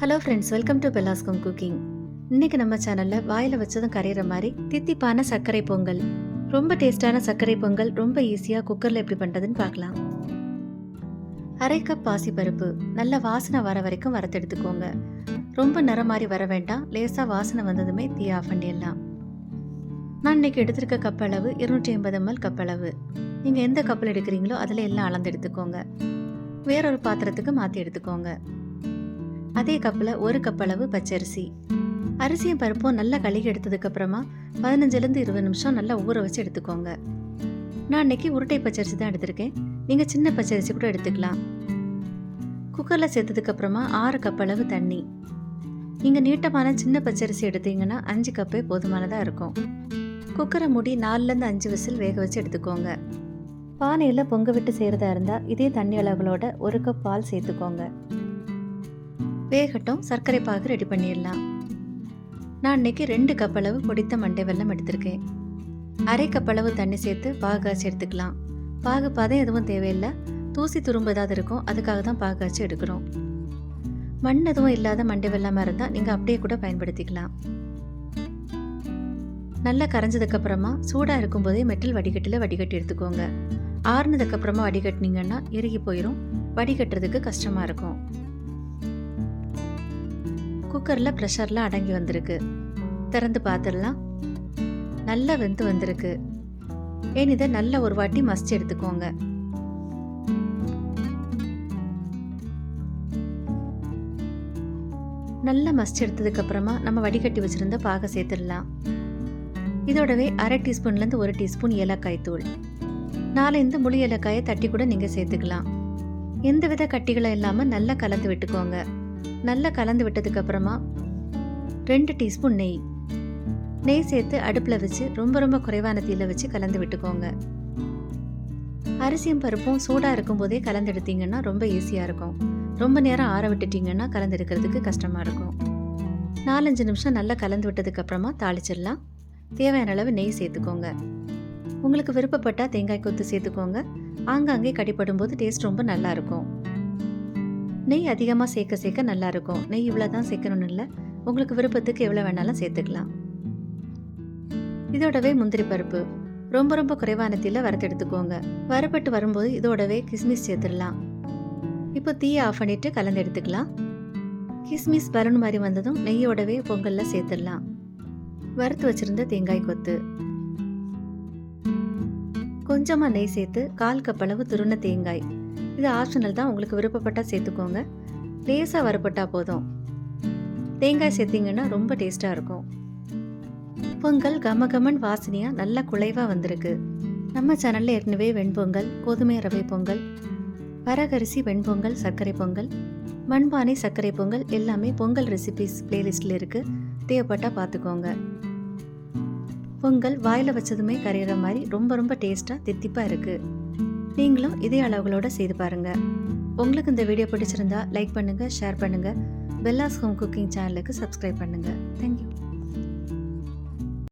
Hello friends welcome to பெலாஸ்கம் cooking இன்னைக்கு நம்ம சேனலில் வாயில் வச்சதும் கரையிற மாதிரி தித்திப்பான சர்க்கரை பொங்கல். ரொம்ப டேஸ்டான சர்க்கரை பொங்கல் ரொம்ப ஈஸியாக குக்கரில் எப்படி பண்ணுறதுன்னு பார்க்கலாம். அரை கப் பாசிப்பருப்பு நல்ல வாசனை வர வரைக்கும் வறுத்தெடுத்துக்கோங்க. ரொம்ப நிறம் மாதிரி வர வேண்டாம் லேசாக வாசனை வந்ததுமே தீ ஆஃப் பண்ணிடலாம். நான் இன்னைக்கு எடுத்திருக்க கப் அளவு இருநூற்றி ஐம்பது எம்எல் கப் அளவு. நீங்கள் எந்த கப்பில் எடுக்கிறீங்களோ அதில் எல்லாம் அளந்து எடுத்துக்கோங்க. வேறொரு பாத்திரத்துக்கு மாற்றி எடுத்துக்கோங்க. அதே கப்பில் ஒரு கப் அளவு பச்சரிசி. அரிசியும் பருப்பும் நல்லா கழுகி எடுத்ததுக்கு அப்புறமா பதினஞ்சுலேருந்து இருபது நிமிஷம் நல்லா ஊற வச்சு எடுத்துக்கோங்க. நான் இன்னைக்கு உருட்டை பச்சரிசி தான் எடுத்திருக்கேன். நீங்கள் சின்ன பச்சரிசி கூட எடுத்துக்கலாம். குக்கரில் சேர்த்ததுக்கு அப்புறமா ஆறு கப் அளவு தண்ணி. நீங்கள் நீட்டமான சின்ன பச்சரிசி எடுத்தீங்கன்னா அஞ்சு கப்பே போதுமானதாக இருக்கும். குக்கரை மூடி நாலுலேருந்து அஞ்சு விசில் வேக வச்சு எடுத்துக்கோங்க. பானையில் பொங்க விட்டு செய்கிறதா இருந்தால் இதே தண்ணி அளவுகளோட ஒரு கப் பால் சேர்த்துக்கோங்க. வேகட்டும் சர்க்கரை பாகு ரெடி பண்ணிடலாம். நான் இன்னைக்கு ரெண்டு கப் அளவு பொடித்த மண்டை வெல்லம் எடுத்திருக்கேன். அரை கப் அளவு தண்ணி சேர்த்து பாகு காய்ச்சி எடுத்துக்கலாம். பாகு பதம் எதுவும் தேவையில்லை. தூசி துரும்பு ஏதாவது இருக்கும் அதுக்காக தான் பாகு காய்ச்சி எடுக்கிறோம். மண் எதுவும் இல்லாத மண்டை வெல்லமாக இருந்தால் நீங்கள் அப்படியே கூட பயன்படுத்திக்கலாம். நல்லா கரைஞ்சதுக்கு அப்புறமா சூடாக இருக்கும்போதே மெட்டல் வடிகட்டில் வடிகட்டி எடுத்துக்கோங்க. ஆறுனதுக்கப்புறமா வடிகட்டினீங்கன்னா இறுகி போயிடும் வடிகட்டுறதுக்கு கஷ்டமாக இருக்கும். குக்கரில் ப்ரெஷர்லாம் அடங்கி வந்திருக்கு. திறந்து பார்த்துடலாம் நல்லா வெந்து வந்திருக்கு. ஏன் இதை நல்ல ஒரு வாட்டி மசிச்சு எடுத்துக்கோங்க. நல்லா மசிச்சு எடுத்ததுக்கப்புறமா நம்ம வடிகட்டி வச்சுருந்த பாக சேர்த்துடலாம். இதோடவே அரை டீஸ்பூன்லேருந்து ஒரு டீஸ்பூன் ஏலக்காய் தூள். நாலஞ்சு முழு ஏலக்காயை தட்டி கூட நீங்கள் சேர்த்துக்கலாம். எந்தவித கட்டிகளும் இல்லாமல் நல்லா கலந்து விட்டுக்கோங்க. நல்லா கலந்து விட்டதுக்கு அப்புறமா ரெண்டு டீஸ்பூன் நெய். நெய் சேர்த்து அடுப்பில் வச்சு ரொம்ப ரொம்ப குறைவான தீயில் வச்சு கலந்து விட்டுக்கோங்க. அரிசியும் பருப்பும் சூடாக இருக்கும்போதே கலந்தெடுத்தீங்கன்னா ரொம்ப ஈஸியாக இருக்கும். ரொம்ப நேரம் ஆற விட்டுட்டீங்கன்னா கலந்து எடுக்கிறதுக்கு கஷ்டமாக இருக்கும். நாலஞ்சு நிமிஷம் நல்லா கலந்து விட்டதுக்கு அப்புறமா தாளிச்சிடலாம். தேவையான அளவு நெய் சேர்த்துக்கோங்க. உங்களுக்கு விருப்பப்பட்டால் தேங்காய் கொத்து சேர்த்துக்கோங்க. ஆங்காங்கே கடிப்படும் போது டேஸ்ட் ரொம்ப நல்லாயிருக்கும் நெய் அதிகமாக சேர்க்க சேர்க்க நல்லாயிருக்கும். நெய் இவ்வளோ தான் சேர்க்கணும்னு இல்லை. உங்களுக்கு விருப்பத்துக்கு எவ்வளோ வேணாலும் சேர்த்துக்கலாம். இதோடவே முந்திரி பருப்பு. ரொம்ப ரொம்ப குறைவான தீயில் வறுத்தெடுத்துக்கோங்க வறுபட்டு வரும்போது இதோடவே கிஸ்மிஸ் சேர்த்துடலாம். இப்போ தீயை ஆஃப் பண்ணிட்டு கலந்து எடுத்துக்கலாம். கிஸ்மிஸ் பலூன் மாதிரி வந்ததும் நெய்யோடவே பொங்கலில் சேர்த்துடலாம். வறுத்து வச்சிருந்த தேங்காய் கொத்து. கொஞ்சமாக நெய் சேர்த்து கால் கப்பளவு துருண தேங்காய். இது ஆப்ஷனல் தான். உங்களுக்கு விருப்பப்பட்டால் சேர்த்துக்கோங்க. லேசாக வரப்பட்டால் போதும். தேங்காய் சேர்த்திங்கன்னா ரொம்ப டேஸ்ட்டாக இருக்கும். பொங்கல் கம கமன் வாசனையாக நல்லா குலைவாக வந்திருக்கு. நம்ம சேனலில் ஏற்கனவே வெண்பொங்கல் கோதுமை ரவை பொங்கல் வரகரிசி வெண்பொங்கல் சர்க்கரை பொங்கல் மண்பானை சர்க்கரை பொங்கல் எல்லாமே பொங்கல் ரெசிபிஸ் பிளேலிஸ்டில் இருக்குது தேவைப்பட்டால் பார்த்துக்கோங்க. பொங்கல் வாயில் வச்சதுமே கரையிற மாதிரி ரொம்ப ரொம்ப டேஸ்ட்டாக தித்திப்பாக இருக்குது நீங்களும் இதே அளவுகளோடு செய்து பாருங்கள் உங்களுக்கு இந்த வீடியோ பிடிச்சிருந்தா லைக் பண்ணுங்கள் ஷேர் பண்ணுங்கள் பெல்லாஸ் ஹோம் குக்கிங் சேனலுக்கு சப்ஸ்கிரைப் பண்ணுங்கள் தேங்க்யூ